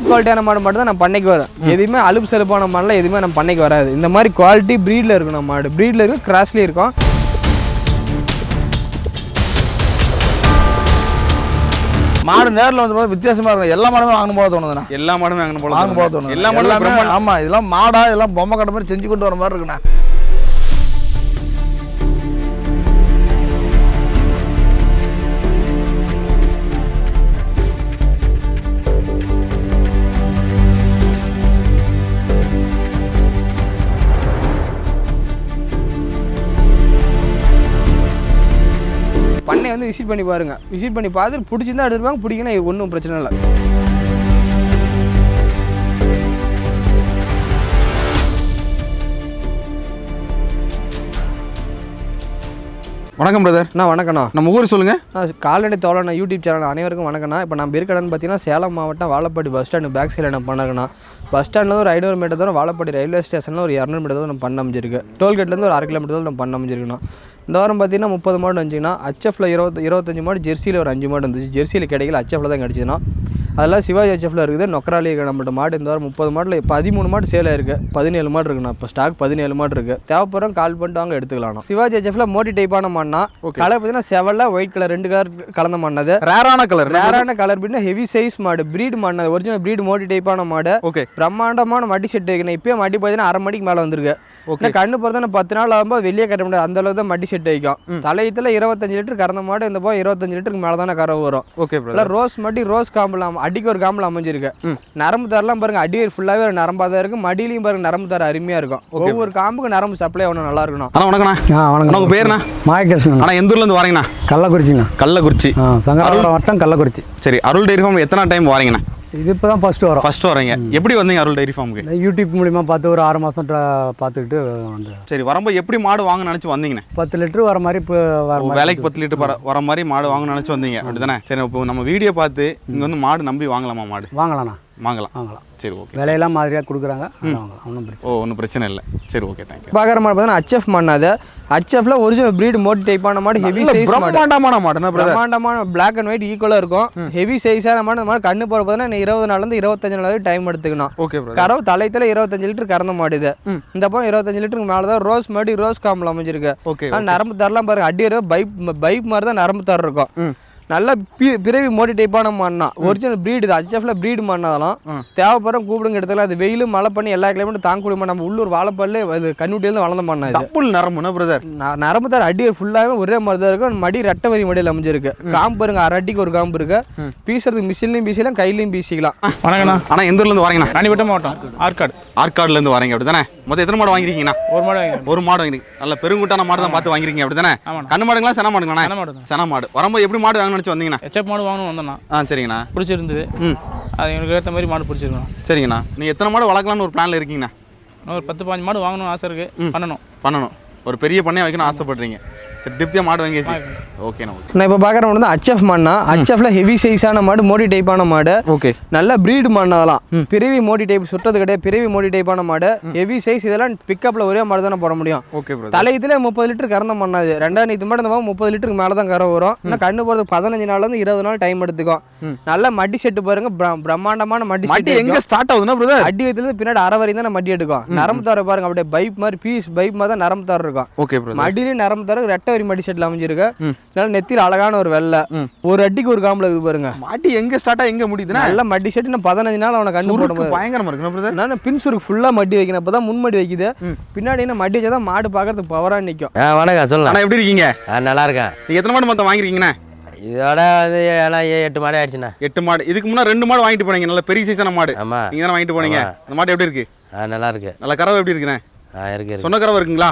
குவாலிட்டியான மாடு மட்டும் தான் நம்ம பண்ணைக்கு வரும் எதுவுமே அலுப்பு செலுப்பான மாடுலாம் எதுவுமே நம்ம பண்ணைக்கு வராது. இந்த மாதிரி குவாலிட்டி ப்ரீடில் இருக்கும் நம்ம மாடு. ப்ரீடில் இருக்கும் கிராஸ்லேயும் இருக்கும். மாடு நேரில் வந்து பார்த்தா வித்தியாசமா இருக்கும். எல்லா மாடுமே வாங்கணும் போல தோணுதுண்ணா. எல்லா மாடுமே வாங்கணும் போல வாங்க போல தோணுது. தோணுது எல்லா மாடுமே. ஆமா இதெல்லாம் மாடா எல்லாம் பொம்மை கடை மாதிரி செஞ்சு கொண்டு வர மாதிரி இருக்குண்ணா. விசிட் பண்ணி பாருங்க. விசிட் பண்ணி பார்த்துட்டு பிடிச்சிருந்தா எடுத்துருப்பாங்க பிடிக்கணும் ஒன்றும் பிரச்சனை இல்லை. வணக்கம் பிரதர் அண்ணா வணக்கண்ணா நம்ம ஊர் சொல்லுங்க. நான் கால்நடை தோழன யூடியூப் சேனல் அனைவருக்கும் வணக்கம்ண்ணா. இப்போ நம்ம இருக்கடன்னு பார்த்தீங்கன்னா சேலம் மாவட்டம் வாழப்பாடி பஸ் ஸ்டாண்டு பேக் சைடில் நான் பண்ணிருக்கேண்ணா பஸ் ஸ்டாண்ட்லேருந்து ஒரு ஐநூறு மீட்டர் தூரம் வாழப்பாடி ரயில்வே ஸ்டேஷனில் ஒரு இரநூறு மீட்டர் தூரம் நம்ம பண்ண அமைஞ்சிருக்கு. டோல்கேட்லேருந்து ஒரு அரை கிலோமீட்டர் தூரம் நம்ம பண்ண அமைஞ்சிருக்குண்ணா. இந்த வாரம் பார்த்தீங்கன்னா முப்பது மாடு வந்துச்சுன்னா அச்எஃப்ல இருபத்தி இருபத்தஞ்சி மாடு ஜெர்சியில் ஒரு அஞ்சு மாடு வந்துச்சு. ஜெர்சியில் கிடைக்கல அச்எஃப்ல தான் கிடச்சிதுன்னா அதெல்லாம் சிவாஜி ஹெச்எஃப்ல இருக்குது. நொக்கராளி நம்மள்ட்ட மாடு இந்த வாரம் முப்பது மாடில் பதிமூணு மாடு சேல் இருக்குது பதினேழு மாடு இருக்குண்ணா. இப்போ ஸ்டாக் பதினேழு மாடு இருக்குது தேவைப்படுறோம் கால் பண்ணிட்டு வாங்க எடுத்துக்கலாம். சிவாஜி ஹெச்எஃப்ல மோட்டி டைப்பான மாடுனா கலர் பார்த்தீங்கன்னா செவல்ல ஒயிட் கலர் ரெண்டு கலர் கலந்த மாடுனது ரேரான கலர் ரேரான கலர் பின்னா ஹெவி சைஸ் மாடு பிரீடு மாடு ஒரிஜினல் பிரீடு மோட்டி டைப்பான மாடு. ஓகே பிரம்மாண்டமான மடி செட் வைக்கணும். இப்பயே மடி பார்த்தீங்கன்னா அரை மடிக்கு மேலே வந்திருக்கு. ஓகே கண்ணு பொறுத்தா பத்து நாள் ஆகும்போது வெளியே கட்ட முடியாது. அந்த அளவுக்கு தான் மடி செட் வைக்கும். தலையத்தில் இருபத்தஞ்சு லிட்டர் கறந்த மாடு இந்த போய் இருபத்தஞ்சு லிட்டருக்கு மேலே தானே கறவை வரும். ஓகே ரோஸ் மடி ரோஸ் காம்பில் அடிக்கு ஒரு காம்பில் அமைஞ்சிருக்கு. நரம்பு தரலாம் பாருங்க அடி ஃபுல்லாகவே ஒரு நரம்பாக தான் இருக்கும். மடியிலையும் பாருங்க நரம்பு தர அருமையாக இருக்கும். ஒவ்வொரு காம்புக்கு நரம்பு சப்ளை ஒன்று நல்லா இருக்கணும். அண்ணா வணக்கண்ணா வணக்கம் உங்க பேருண்ணா? மாயகிருஷ்ணன். அண்ணா எந்த ஊர்ல இருந்து வரீங்கண்ணா? கள்ளக்குறிச்சிங்கண்ணா கள்ளக்குறிச்சி. சங்கராபுரம் வட்டம் கள்ளக்குறிச்சி. சரி அருள் டைரி ஃபார்ம் எத்தனை டைம் வரீங்கண்ணா? இது இப்போ தான் ஃபஸ்ட்டு வரோம். ஃபர்ஸ்ட் வரீங்க. எப்படி வந்தீங்க அருள் டைரி ஃபார்முக்கு யூடியூப் மூலிமா பார்த்து ஒரு ஆறு மாதம் பார்த்துக்கிட்டு வந்து சரி வரும்போது எப்படி மாடு வாங்க நினைச்சு வந்தீங்கண்ணே? பத்து லிட்டரு வர மாதிரி இப்போ வர வேலைக்கு பத்து லிட்டர் வர வர மாதிரி மாடு வாங்க நினைச்சு வந்தீங்க. அப்படிதானே? சரி இப்போ நம்ம வீடியோ பார்த்து இங்க வந்து மாடு நம்பி வாங்கலாமா மாடு? வாங்கலாண்ணா வாங்கலாம். வாங்கலாம். சரி ஓகே விலையெல்லாம் மாதிரியாக கொடுக்குறாங்க. வாங்கலாம். ஒன்றும் பிரச்சனை ஓ ஒன்றும் பிரச்சனை இல்லை. சரி ஓகே தேங்க்யூ பார்க்குற மாடு பார்த்தீங்கன்னா ஹச்எஃப் மண்ணாது ஹச்எஃப்ல ஒரிஜினல் பிரீடு மோட்டி டைப்பான மாடு ஹெவி சைஸ் மாடு. பிரம்மாண்டமான பிரதர் பிரம்மாண்டமான பிளாக் அண்ட் ஒயிட் ஈக்குவலாக இருக்கும். ஹெவி சைஸான மாடு மாதிரி கண்ணு போட பார்த்தீங்கன்னா இருபது நாள்லேருந்து இருபத்தஞ்சு நாள் வரைக்கும் டைம் எடுத்துக்கணும். ஓகே பிரதர் கறவு தலைத்துல இருபத்தஞ்சு லிட்டர் கறந்த மாடு இது. இந்த பக்கம் இருபத்தஞ்சு லிட்டருக்கு மேலே தான் ரோஸ் மாடி ரோஸ் காம்பில் அமைஞ்சிருக்கு. ஓகே நரம்பு தரலாம் பாருங்க. அடி பைப் பைப் மாதிரி தான் நரம்பு தர இருக்கும். நல்ல பி- பிறவி மோடி டைப்பான மாடுனா ஒரிஜினல் பிரீடு இது. ஹச்எஃப்ல பிரீடு மாடினாலும் தேவைப்படுற கூப்பிடுங்க எடுத்துக்கலாம் அது வெயிலும் மழை பண்ணி எல்லா கிளைமேட்டும் தாங்கக்கூடிய மாடு நம்ம உள்ளூர் வாழைப்பல்லு அது கண்ணுட்டியிலேருந்து வளர்ந்த மாடினா இது. டபுள் நரம்புண்ணா பிரதர் நரம்பு தர அடி ஃபுல்லாகவே ஒரே மாதிரி தான் இருக்கும் மடி ரெட்டை வரி மடியில் அமைஞ்சிருக்கு. காம்பு பாருங்க அரை அடிக்கு ஒரு காம்பு இருக்கு. பீசுறதுக்கு மிஷின்லையும் பீசிக்கலாம் கையிலையும் பீசிக்கலாம். வணக்கண்ணா. அண்ணா எந்த ஊர்ல இருந்து வரீங்கண்ணா? ராணிப்பட்டம் மாவட்டம் ஆற்காடு. ஆற்காடுல இருந்து வரீங்க அப்படிதானே மொத்தம் எத்தனை மாடு வாங்கிருக்கீங்கண்ணா ஒரு மாடு வாங்கிக்கிறேன் ஒரு மாடு வாங்கிருக்கீங்க நல்ல பெருங்குட்டான மாடு தான் பார்த்து வாங்கிருக்கீங்க அப்படிதானே. கண்ணு மாடுங்களா சென மாடுங்கண்ணா சென மாடு. தான். வரும்போது எப்படி மாடு வாங்க நினைச்சு வந்தீங்கண்ணா? எச்எப் மாடு வாங்கணும் வந்தேண்ணா. ஆ சரிங்கண்ணா. பிடிச்சிருந்தது. ம். அது எனக்கு ஏற்ற மாதிரி மாடு பிடிச்சிருக்கணும். சரிங்கண்ணா. நீ எத்தனை மாடு வளர்க்கலாம்னு ஒரு பிளான்ல இருக்கீங்கண்ணா? இன்னும் ஒரு பத்து பாஞ்சு மாடு வாங்கணும்னு ஆசை இருக்குது பண்ணணும். பண்ணணும். ஒரு பெரிய பண்ணையை வைக்கணும் ஆசைப்படுறீங்க. சரி திருப்தியாக மாடு வாங்கியாச்சு. ஓகேண்ணா ஓகே நான் இப்போ பார்க்குற மாடு தான் ஹச்எஃப் மாடுனா ஹச்எஃப்ல ஹெவி சைஸான மாடு மோடி டைப்பான மாடு. ஓகே நல்ல பிரீடு அதெல்லாம். பிறவி மோடி டைப் சுட்டது கிடையாது. பிறவி மோடி டைப்பான மாடு. ஹெவி சைஸ் இதெல்லாம் பிக்கப்ல ஒரே மாடு தானே போட முடியும். ஓகே பிரதர் தலையத்துல முப்பது லிட்டர் கறந்த பண்ணாது ரெண்டாம் நீத்து மாடு இந்த முப்பது லிட்டருக்கு மேலே தான் கரை வரும். ஆனால் கண்ணு போகிறதுக்கு பதினஞ்சு நாள்ல இருந்து இருபது நாள் டைம் எடுத்துக்கும். நல்ல மடி செட்டு பாருங்க. பிர- பிரம்மாண்டமான மடி மாட்டி செட்டு எங்க ஸ்டார்ட் ஆகுதுன்னா பிரதர் அடி வயத்துல பின்னாடி அரை வரையும் தான் மடி எடுக்கும். நரம்பு தர பாருங்க அப்படியே பைப் மாதிரி பீஸ் பைப் மாதிரி தான் நரம்பு தர இருக்கும் ஓகே பிரதர் மடியிலே நரம்பு தர ரெட்டை வரி மடி செட்டில் அமைஞ்சிருக்கு. நல்ல நெத்தியில் அழகான ஒரு வெள்ளை. ஒரு அடிக்கு ஒரு காம்பில் இது பாருங்க. மாட்டி எங்க ஸ்டார்ட் எங்க முடியுதுன்னா நல்ல மடி செட்டு நான் பதினஞ்சு நாள் அவனை கண்ணு சுருக்கு போடும்போது. பயங்கரமா இருக்குண்ணா பிரதர் நான் பின்சுருக்கு ஃபுல்லாக மடி வைக்கணும் அப்போ தான் முன் மடி வைக்குது. பின்னாடி என்ன மடி வச்சா தான் மாடு பார்க்கறதுக்கு பவராக நிற்கும் வணக்கம் சொல்லலாம் அண்ணா எப்படி இருக்கீங்க? நல்லா இருக்கேன். நீங்க எத்தனை மாடு மொத்தம் வாங்கிருக்கீங்கண்ணா? இதோட வந்து எட்டு மாடு ஆயிடுச்சுண்ணா. எட்டு மாடு. இதுக்கு முன்னாடி ரெண்டு மாடு வாங்கிட்டு போனீங்க. நல்ல பெரிய சைஸான மாடு. ஆமாம் நீங்க தானே வாங்கிட்டு போனீங்க? ஆமா. அந்த மாடு எப்படி இருக்கு? நல்லா இருக்கு. நல்ல கறவை எப்படி இருக்குண்ணே? இருக்கு இருக்கு. சொன்ன கறவை இருக்குங்களா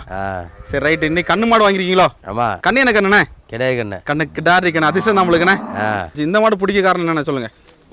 சரி ரைட் இன்னைக்கு கண்ணு மாடு வாங்கிருக்கீங்களோ? ஆமாம் கண்ணு என்ன கண்ணுண்ணே? கிடையாது கண்ணு. கண்ணு கிட்டாரி கண்ணு அதிர்ஷ்டம் நம்மளுக்குண்ணே. இந்த மாடு பிடிக்க காரணம் என்னண்ணே சொல்லுங்க.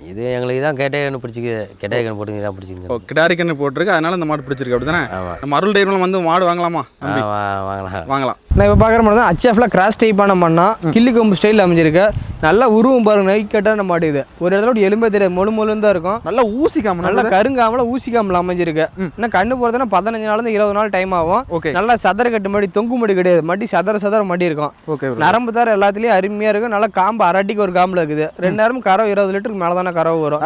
இது எங்களுக்கு தான் கெட்டை கண்ணு பிடிச்சிக்குது. கெட்டை கண்ணு போட்டுங்க தான் ஓ பிடிச்சிக்குது கிடாரி கண்ணு போட்டிருக்கு அதனால இந்த மாடு பிடிச்சிருக்கு அப்படிதானே ஆமாம் நம்ம அருள் வந்து மாடு வாங்கலாமா வாங்கலாம். வாங்கலாம். நான் இப்போ பார்க்குற மாதிரி தான் ஹச்எஃப்ல கிராஸ் டைப்பான மண்ணா கிள்ளி கொம்பு ஸ்டைல் அமைஞ்சிருக்கு. நல்லா உருவம் பாருங்க நைட் கட்டான மாடு இது ஒரு இடத்துல கூட எலும்பே தெரியாது மொழு மொழுன்னு தான் இருக்கும். நல்லா ஊசிக்காம நல்லா கருங்காமல ஊசிக்காமல அமைஞ்சிருக்கு. இன்னும் கண்ணு போகிறதுனா பதினஞ்சு நாள்லேருந்து இருபது நாள் டைம் ஆகும். ஓகே. நல்லா சதற கட்டு மடி தொங்கு மடி கிடையாது. மடி சதற சதற மடி இருக்கும். ஓகே நரம்பு தர எல்லாத்துலயும் அருமையா இருக்கும். நல்லா காம்பு அரட்டிக்கு ஒரு காம்புல இருக்குது. ரெண்டு நேரம் கறவை இருபது லிட்டருக்கு மேல தானே கறவை வரும்.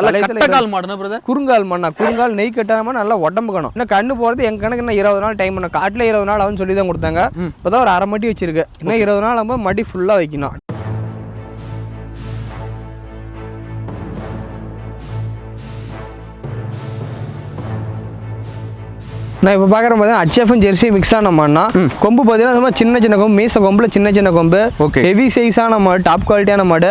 குறுங்கால் மண்ணா. குறுங்கால் நெய் கட்டாம நல்லா உடம்புக்கணும் இன்னும் கண்ணு போறது எங்க கணக்கு இன்னும் இருபது நாள் டைம் பண்ண காட்டுல இருபது நாள் ஆகும்னு சொல்லி தான் கொடுத்தாங்க இப்போதான் ஒரு அரை மடி வச்சிருக்கு இன்னும் இருபது நாள் ஆகும்போது மடி ஃபுல்லா வைக்கணும். நான் இப்போ பார்க்குற மாதிரி ஹச்எஃப்பும் ஜெர்சி மிக்ஸ் ஆன மாடுனா கொம்பு பார்த்தீங்கன்னா சும்மா சின்ன சின்ன கொம்பு மீச கொம்புல சின்ன சின்ன கொம்பு Okay. ஹெவி சைஸான மாடு டாப் குவாலிட்டியான மாடு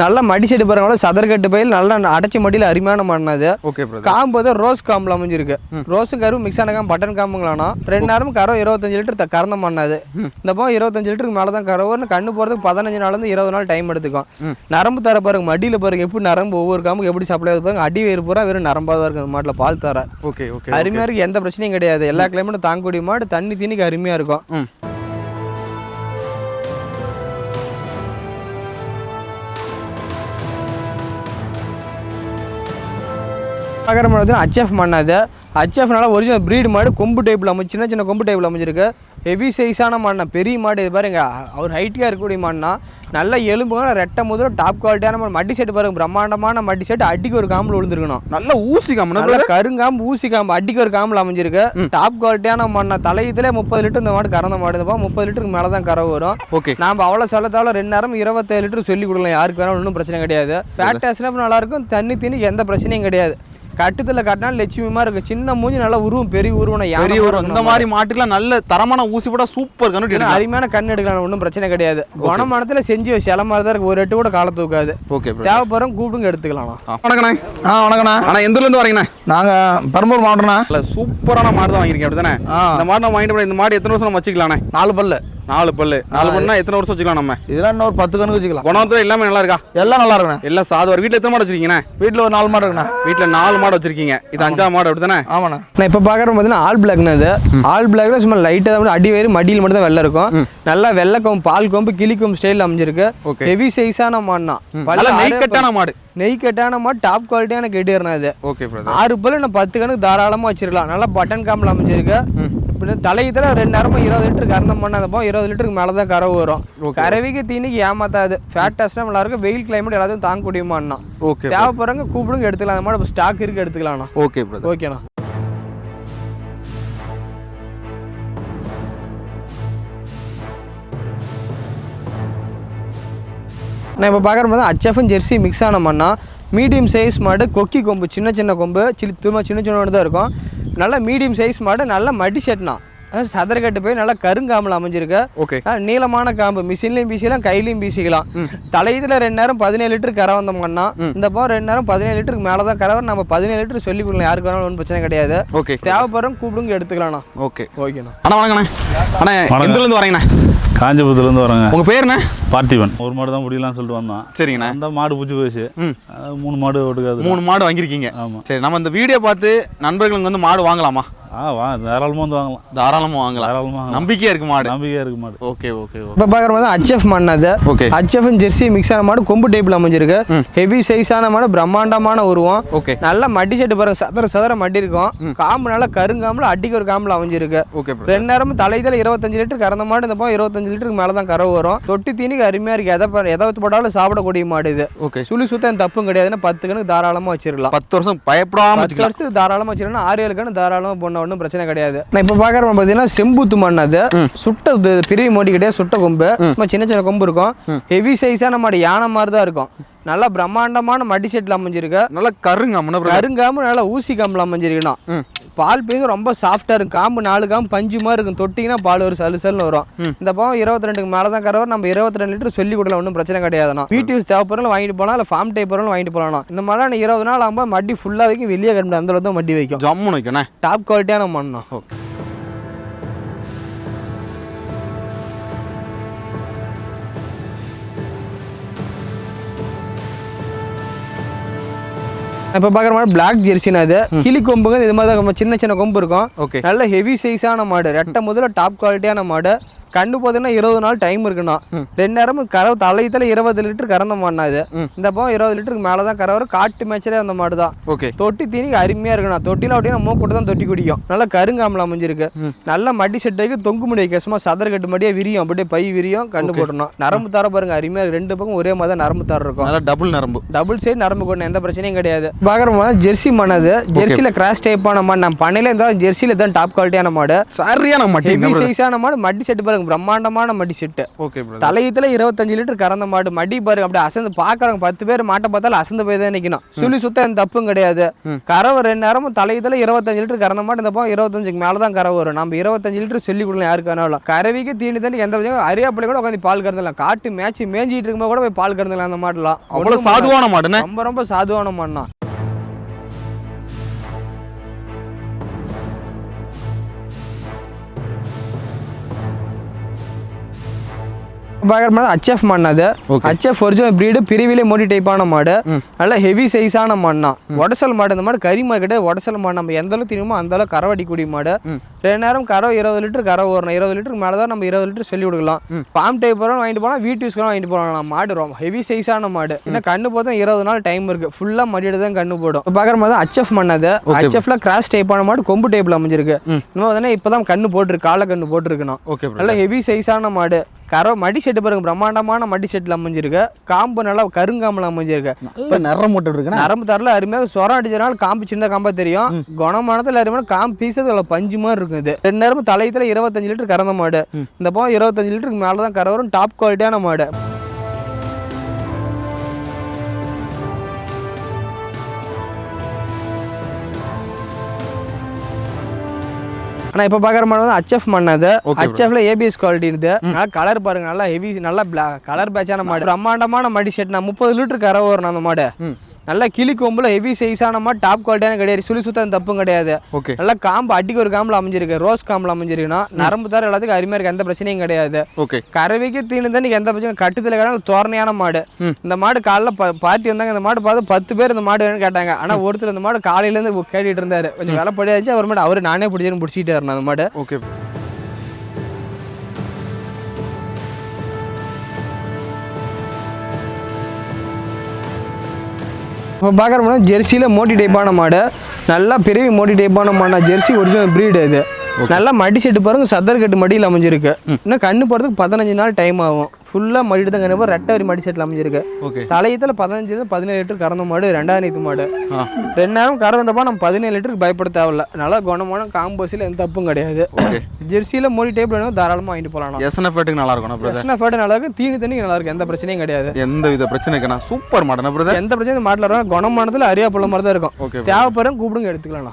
நல்லா மடி செட்டு பாருங்களா சதர்கட்டு பயில் நல்லா அடைச்சி மடியில் அருமையான மாடுனா அது ஓகே காம்பு வந்து ரோஸ் காம்பில் அமைஞ்சிருக்கு. ரோஸும் கருவு மிக்ஸ் ஆன காம்பு பட்டன் காம்புங்களானா ரெண்டு நேரம் கறவை இருபத்தஞ்சு லிட்டர் கறந்த மண்ணாது இந்த பக்கம் இருபத்தஞ்சு லிட்டருக்கு மேலே தான் கறவைன்னு கண்ணு போகிறதுக்கு பதினஞ்சு நாள்லேருந்து இருபது நாள் டைம் எடுத்துக்கும். நரம்பு தர பாருங்க மடியில் பாருங்க எப்படி நரம்பு ஒவ்வொரு காம்புக்கு எப்படி சப்ளை பாருங்க. அடி வேறு பூரா வெறும் நரம்பாக தான் இருக்கு அந்த மாட்டில் பால் தர. ஓகே ஓகே அருமையாக இருக்கு எந்த பிரச்சனையும் கிடையாது. எல்லா கிளைமேட்டும் தாங்கக்கூடிய மாடு தண்ணி தீனிக்கு அருமையாக இருக்கும். பார்க்குற மாடு ஹச்எஃப் மண்ணாது ஹச்எஃப்னால ஒரிஜினல் ப்ரீடு மாடு கொம்பு டைப்பில் அமைச்சு சின்ன சின்ன கொம்பு டைப்பில் அமைஞ்சிருக்கு. ஹெவி சைஸான மாடுனா பெரிய மாடு இது பாருங்க. அவர் ஹைட்டியாக இருக்கக்கூடிய மாடுனா நல்ல எலும்புங்க ரெட்டை முதல்ல டாப் குவாலிட்டியான மாடு மட்டி செட்டு பாருங்க பிரம்மாண்டமான மட்டி செட்டு அடிக்கு ஒரு காம்பில் விழுந்துருக்கணும். நல்ல ஊசிக்காம நல்ல கருங்காம்பு ஊசி காம்பு. அடிக்கு ஒரு காம்பில் அமைஞ்சிருக்கு. டாப் குவாலிட்டியான மாடுனா தலையத்துல முப்பது லிட்டர் இந்த மாடு கறந்த மாடு இந்த முப்பது லிட்டருக்கு மேலே தான் கறவை வரும். ஓகே. நாம் அவ்வளோ சொல்லத்தால ரெண்டு நேரம் இருபத்தேழு லிட்டர் சொல்லி கொடுக்கலாம். யாருக்கு வேணாலும் ஒன்றும் பிரச்சனை கிடையாது. ஃபேட் டேஸ்ட்லாம் நல்லா இருக்கும். தண்ணி தண்ணி எந்த பிரச்சனையும் கிடையாது. கட்டுத்தில் கட்டினாலும் லட்சுமிமா இருக்கு. சின்ன மூஞ்சி நல்லா உருவம் பெரிய உருவம் பெரிய ஒரு இந்த மாதிரி மாட்டுக்குலாம் நல்ல தரமான ஊசி போட சூப்பர் கண்ணு அருமையான கண் எடுக்கலாம் ஒன்றும் பிரச்சனை கிடையாது. குணமானத்தில் செஞ்சு வச்சு இலை மாதிரி தான் இருக்கு. ஒரு எட்டு கூட காலை தூக்காது. ஓகே தேவைப்படுறோம் கூப்பிடுங்க எடுத்துக்கலாம். வணக்கண்ணே. ஆ வணக்கண்ணா. அண்ணா எந்த இருந்து வரீங்கண்ணா? நாங்கள் பெரம்பூர் மாவட்டம்ண்ணா. நல்ல சூப்பரான மாடு தான் வாங்கிருக்கேன் அப்படிதானே? ஆ. இந்த மாடு நம்ம வாங்கிட்டு இந்த மாடு எத்தனை வருஷம் நம்ம வச்சுக்கலாண்ணே? நாலு பல்லு. நாலு பல்லு. நாலு பல்லுனா எத்தனை வருஷம் வச்சுக்கலாம் நம்ம? இதெல்லாம் இன்னும் ஒரு பத்து கணக்கு வச்சுக்கலாம். குணத்துல எல்லாமே நல்லா இருக்கா? எல்லாம் நல்லா இருக்குண்ணே. எல்லாம் சாதுவார் வீட்டில் எத்தனை மாடு வச்சிருக்கீங்கண்ணே? வீட்டில் ஒரு நாலு மாடு இருக்குண்ணா. வீட்டில் நாலு மாடு வச்சிருக்கீங்க. இது அஞ்சாவது மாடு அப்படிதானே ஆமாண்ணா. நான் இப்போ பார்க்குற பார்த்தீங்கன்னா ஆல் பிளாக்னு அது ஆல் பிளாக்ல சும்மா லைட்டாக தான் அடி வயிறு மடியில் மட்டும் தான் வெள்ளை இருக்கும். நல்லா வெள்ளை கொம்பு பால் கொம்பு கிளி கொம்பு ஸ்டைலில் அமைஞ்சிருக்கு. ஹெவி சைஸான மாடுனா நல்ல நெய் கட்டான மாடு. நெய் கட்டான மாடு டாப் குவாலிட்டியான கெட்டிடுறேன் ஓகே பிரதர் ஆறு பல்லு நான் பத்து கணக்கு தாராளமாக வச்சிருக்கலாம். நல்லா பட்டன் காம்பில் அமைஞ்சிருக்கு. இப்படி தலையத்தில் ரெண்டு நேரமும் இருபது லிட்டர் கறந்த பண்ணாதப்போ இருபது லிட்டருக்கு மேலே தான் கறவை வரும். கறவைக்கு தீனிக்கு ஏமாத்தாது. ஃபேட் டெஸ்ட்லாம் நல்லா இருக்கும் வெயில் கிளைமேட் எல்லாத்தையும் தாங்கக்கூடிய மாடுனா ஓகே தேவைப்படுறவங்க கூப்பிடுங்க எடுத்துக்கலாம். அந்த மாடு ஸ்டாக் இருக்கு எடுத்துக்கலாம்ண்ணா. ஓகே ஓகேண்ணா நான் இப்போ பார்க்குற மாதிரி ஹச்எஃப்பும் ஜெர்சி மிக்ஸ் ஆன மண்ணா மீடியம் சைஸ் மாடு கொக்கி கொம்பு சின்ன சின்ன கொம்பு சிலி தும்மா சின்ன சின்ன தான் இருக்கும். நல்ல மீடியம் சைஸ் மாடு நல்ல மடி செட்னா சதரக்கட்டு போய் நல்லா கருங்காமல் அமைஞ்சிருக்கு. ஓகே. நீளமான காம்பு மிஷின்லையும் பீசிக்கலாம் கையிலையும் பீசிக்கலாம் தலையத்தில் ரெண்டு நேரம் பதினேழு லிட்டர் கரை வந்தோம்னா இந்த பக்கம் ரெண்டு நேரம் பதினேழு லிட்டருக்கு மேலே தான் கரை நம்ம பதினேழு லிட்டர் சொல்லி கொடுக்கலாம். யாருக்கு வேணாலும் ஒன்றும் பிரச்சனை கிடையாது. ஓகே. தேவைப்படுறோம் கூப்பிடுங்க எடுத்துக்கலாம்ண்ணா ஓகே. ஓகேண்ணா. அண்ணா வணக்கண்ணே. அண்ணா எந்த ஊர்ல இருந்து வரீங்கண்ணே? காஞ்சிபுரத்துலேருந்து வரோங்க. உங்க பேருண்ணே? பார்த்திபன். ஒரு மாடு தான் முடியலாம்னு சொல்லிட்டு வந்தோம் சரிங்கண்ணே. அந்த மாடு பூச்சி போயிடுச்சு. அது மூணு மாடு ஒட்டுக்காது மூணு மாடு வாங்கியிருக்கீங்க. ஆமாம் சரி நம்ம இந்த வீடியோ பார்த்து நண்பர்களுக்கு வந்து மாடு வாங்கலாமா? ஆ வா தாராளமாக வந்து வாங்கலாம். தாராளமாக வாங்கலாம். தாராளமாக வாங்கலாம். நம்பிக்கையா இருக்கு மாடு. நம்பிக்கையாக இருக்கு மாடு. Okay okay okay. இப்போ பார்க்குற மாதிரி ஹச்எஃப் மண்ணது ஓகே. ஹச்எஃப் ஜெர்சி மிக்ஸ் ஆன மாடு கொம்பு டைப்பில் அமைஞ்சிருக்கு. ஹெவி சைஸான மாடு பிரம்மாண்டமான உருவம். ஓகே. நல்ல மடி செட்டு பாருங்க சதர சதர மடி இருக்கும். காம்பு நல்லா கருங்காம்பில் அடிக்கு ஒரு காம்பில் அமைஞ்சிருக்கு. ஓகே ரெண்டு நேரமும் தலையில் இருபத்தஞ்சு லிட்டர் கறந்த மாடு இந்த பக்கம் இருபத்தஞ்சு லிட்டருக்கு மேலே தான் கறவை வரும். தொட்டி தீனிக்கு அருமையாக இருக்குது எதை எதை போட்டாலும் சாப்பிடக்கூடிய மாடு இது. ஓகே. சுழி சுத்தம் தப்பும் கிடையாதுன்னா பத்து கணக்கு தாராளமாக வச்சிருக்கலாம் பத்து வருஷம் பயப்படாம பத்து வருஷத்துக்கு தாராளமாக வச்சிருக்கணும் ஆறு ஏழு கணக்கு தாராளமாக போன ஒன்றும் பிரச்சனை கிடையாது. நான் இப்போ பார்க்குற பார்த்தீங்கன்னா செம்புத்து மண் அது. சுட்ட பெரிய மோடி கிடையாது சுட்ட கொம்பு. சும்மா சின்ன சின்ன கொம்பு இருக்கும். ஹெவி சைஸான மாடு யானை மாதிரி தான் இருக்கும். நல்லா பிரம்மாண்டமான மடி செட்டில் அமைஞ்சிருக்கு. நல்லா கருங்க முன்ன பிரதர் கருங்காம்பு நல்லா ஊசி காம்பில் அமைஞ்சிருக்கணும். பால் பீங்க ரொம்ப சாஃப்டாக இருக்கும் காம்பு நாலு காம்பு பஞ்சு மாதிரி இருக்கும். தொட்டிங்கன்னா பால் ஒரு சலு சலுன்னு வரும். இந்த பக்கம் இருபத்தி ரெண்டுக்கு மேலே தான் கறவர் நம்ம இருபத்தி ரெண்டு லிட்டர் சொல்லி கொடுக்கலாம். ஒன்றும் பிரச்சனை கிடையாதுண்ணா. வீட்டு யூஸ் தேவைப்படுறோம் வாங்கிட்டு போகலாம். இல்லை ஃபார்ம் டைப் பொருளும் வாங்கிட்டு போகலாம் இந்த மாதிரி இருபது நாள் ஆகும்போது மட்டி ஃபுல்லாக வைக்கும். வெளியே கிளம்பி அந்த அளவுக்கு தான் மட்டி வைக்கும். ஜம்முன்னு வைக்கண்ணே டாப் குவாலிட்டியான மண்ணா. ஓகே. இப்போ பார்க்குற மாதிரி பிளாக் ஜெர்சினா அது கிளி கொம்புங்க இது மாதிரி தான் சின்ன சின்ன கொம்பு இருக்கும். ஓகே. நல்ல ஹெவி சைஸான மாடு. ரெட்டை முதல்ல டாப் குவாலிட்டியான மாடு. கண்ணு போதுன்னா இருபது நாள் டைம் இருக்குண்ணா. ரெண்டு நேரமும் கறவை தலையத்தில் இருபது லிட்டர் கறந்த மாடுனா இது. இந்த பக்கம் இருபது லிட்டருக்கு மேலே தான் கறவை. காட்டு மேய்ச்சலே அந்த மாடு தான் ஓகே. தொட்டி தீனி அருமையாக இருக்குண்ணா. தொட்டியில் அப்படின்னா மூக்கூட்டு தான் தொட்டி குடிக்கும். நல்லா கருங்காமல் அமைஞ்சிருக்கு. நல்லா மடி செட்டைக்கு தொங்கு முடி வைக்க சும்மா சதர் கட்டு மடியே விரியும். அப்படியே பை விரியும். கண்ணு போட்டணும் நரம்பு தர பாருங்க அருமையாக. ரெண்டு பக்கம் ஒரே மாதிரி தான் நரம்பு தர இருக்கும். டபுள் நரம்பு. டபுள் சைடு நரம்பு கொண்டு எந்த பிரச்சனையும் கிடையாது. பார்க்குற ஜெர்சி மண்ணது ஜெர்சியில் கிராஸ் டைப்பான மாடு. நம்ம பண்ணையில இருந்தால் ஜெர்சியில் தான் டாப் குவாலிட்டியான மாடு. சரியான ஹெவி சைஸான மாடு. மடி செட்டு பாருங்க பிரம்மாண்டமான மடி செட்டு. ஓகே தலையத்தில் இருபத்தஞ்சு லிட்டர் கறந்த மாடு. மடி பாருங்க அப்படியே அசந்து பார்க்குறவங்க பத்து பேர் மாட்டை பார்த்தாலும் அசந்து போய் தான் நிற்கணும் சுழி சுத்த எந்த தப்பும் கிடையாது. கறவை ரெண்டு நேரமும் தலையத்தில் இருபத்தஞ்சு லிட்டர் கறந்த மாடு இந்த பக்கம் இருபத்தஞ்சுக்கு மேலே தான் கறவை வரும். நம்ம இருபத்தஞ்சு லிட்டர் சொல்லி கொடுக்கலாம் யாருக்கு வேணாலும். கறவைக்கு தீனி தண்ணி எந்த அரியாப்பிள்ளை கூட உட்காந்து பால் கறந்துலாம் காட்டு மேய்ச்சி மேய்ஞ்சிட்டு இருக்கும்போது கூட போய் பால் கறந்துலாம் அந்த மாடுலாம். அவ்வளோ ஒண்ணும் சாதுவான மாடுண்ணே. ரொம்ப ரொம்ப சாதுவான மாடுனா பார்க்குற மாடு ஹச்எஃப் மண் அது. ஹச்எஃப் ஒரிஜினல் ப்ரீடு பிரிவிலே மோடி டைப்பான மாடு. நல்ல ஹெவி சைஸான மண்ணா உடசல் மாடு இந்த மாடு கறி மாடு கிடையாது. உடசல் மாடு நம்ம எந்த அளவுக்கு தெரியுமோ அந்த அளவுக்கு கறவடி கூடிய மாடு. ரெண்டு நேரம் கறவை இருபது லிட்டர் கறவை வரணும் இருபது லிட்டருக்கு மேலே தான் நம்ம இருபது லிட்டர் சொல்லி கொடுக்கலாம். பாம் டைப் வரும் வாங்கிட்டு போனால் வீட்டு யூஸ்க்கு வாங்கிட்டு போகலாம். மாடு ரொம்ப ஹெவி சைஸான மாடு. இன்னும் கண்ணு போதும் இருபது நாள் டைம் இருக்கு. ஃபுல்லாக மடியிட தான் கண்ணு போடும். இப்போ பார்க்குற மாதிரி ஹச்எஃப் மண்ணது ஹச்எஃப்ல கிராஸ் டைப்பான மாடு கொம்பு டைப்பில் அமைஞ்சிருக்கு. இன்னும் வந்து இப்போ தான் கண்ணு போட்டிருக்கு. காலை கண்ணு போட்டிருக்கணும் ஓகே நல்ல ஹெவி சைஸான மாடு. கரை மடி செட்டு பாருங்க பிரம்மாண்டமான மடி செட்டில் அமைஞ்சிருக்கு. காம்பு நல்லா கருங்காம்பில் அமைஞ்சிருக்கு. நல்ல நிறம் மட்டும் இருக்குண்ணே நரம்பு தரல அருமையாக சொரம் அடிச்சனால காம்பு சின்ன காம்பா தெரியும். குணமானத்தில் அருமையான காம்பு பீசது அதில் பஞ்சு மாதிரி இருக்கும் இது. ரெண்டு நேரமும் தலையத்தில் இருபத்தஞ்சு லிட்டர் கறந்த மாடு. இந்த பக்கம் இருபத்தஞ்சு லிட்டருக்கு மேலே தான் கரை வரும் டாப் குவாலிட்டியான மாடு. ஆனால் இப்போ பார்க்குற மாடு வந்து ஹச்எஃப் மண் அது. ஹச்எஃப்ல ஏபிஎஸ் குவாலிட்டி இது. நல்லா கலர் பாருங்க நல்லா ஹெவி நல்லா கலர் பேட்சான மாடு. பிரம்மாண்டமான மடி செட் நான் முப்பது லிட்டர் கரை வரும் அந்த மாடு. நல்லா கிளி கொம்புல ஹெவி சைஸான மாடு டாப் குவாலிட்டியான கிடையாது. சுழி சுத்தம் தப்பும் கிடையாது. நல்லா காம்பு அடிக்கு ஒரு காம்பில் அமைஞ்சிருக்கு. ரோஸ் காம்பில் அமைஞ்சிருக்குன்னா நரம்பு தர எல்லாத்துக்கும் அருமையாக இருக்கு. எந்த பிரச்சனையும் கிடையாது. ஓகே கறவைக்கு தீனு தண்ணி எந்த பிரச்சனையும் கட்டுதல் கிடையாது. தோரணையான மாடு. இந்த மாடு காலைல பார்ட்டி வந்தாங்க. இந்த மாடு பார்த்து பத்து பேர் இந்த மாடு வேணும்னு கேட்டாங்க. ஆனால் ஒருத்தர் இந்த மாடு காலையிலேருந்து கேட்டுட்டு இருந்தாரு. கொஞ்சம் விலை படியாச்சு அவர் மாடு அவர் நானே பிடிச்சேன்னு பிடிச்சிட்டு அந்த மாடு. ஓகே இப்போ பார்க்குற ஜெர்சியில் மோட்டி டைப்பான மாடு. நல்லா பெரிய மோட்டி டைப்பான மாடு ஜெர்சி ஒரிஜினல் ப்ரீடு இது நல்லா மடி செட்டு பாருங்க சதர் கட்டு மடியில் அமைஞ்சிருக்கு. இன்னும் கண்ணு போடுறதுக்கு பதினஞ்சு நாள் டைம் ஆகும். ஃபுல்லாக மடிட்டு தான் போகும், ரெட்டை வரி மடி செட்டில் அமைஞ்சிருக்கு. தலையத்தில் பதினஞ்சு பதினேழு லிட்டர் கறந்த மாடு ரெண்டாயிரம் நீத்து மாடு. ஆ. ரெண்டு நேரம் கறந்தப்போ நம்ம பதினேழு லிட்டருக்கு பயப்பட தேவையில்ல. நல்லா குணமான காம்போஸில் எந்த தப்பும் கிடையாது. ஜெர்சியில் மோடி டைப் வேணும் தாராளமாக வாங்கிட்டு போகலாம் எஸ்என்எஃப் ஃபேட்டுக்கு நல்லா இருக்கும் ஃபேட்டு நல்லா இருக்கும். தீனி தண்ணி நல்லா இருக்கும். எந்த பிரச்சனையும் கிடையாது. எந்த வித பிரச்சனைக்குண்ணா சூப்பர் மாடனா பிரதர் எந்த பிரச்சனையும் மாட்டில் வரும் குணமானத்தில் அரியா மாதிரி தான் இருக்கும். ஓகே தேவைப்படுறோம் கூப்பிடுங்க எடுத்துக்கலாம்